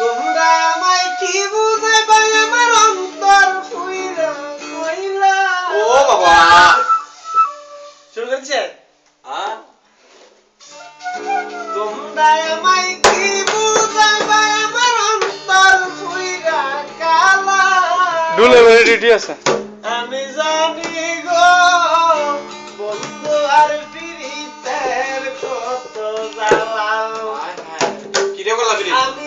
তোমরা আমায় কি বুঝাইবা আমার অন্তর ফুইরা কইলা। ও বাবা। শুরু করছে? তোমরা আমায় কি বুঝাইবা আমার অন্তর ফুইরা কালা। ডুলে ডিউটি আছে। Madrid. A mis.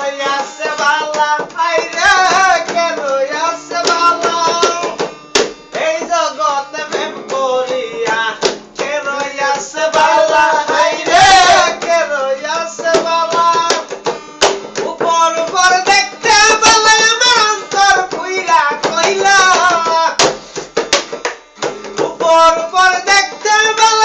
পর পর দেখতে পাবো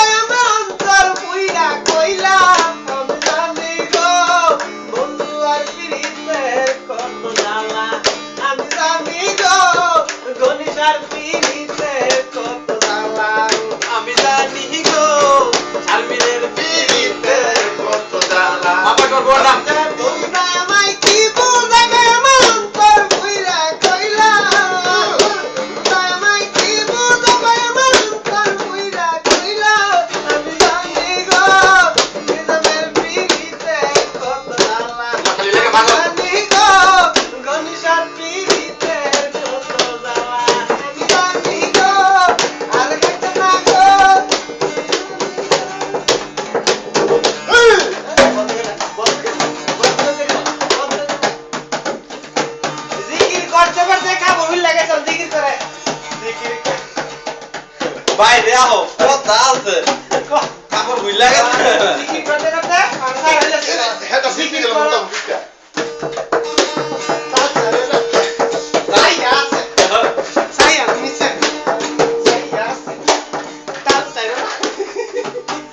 ভাই দেখো কত আছে কাপড় ভুল লাগে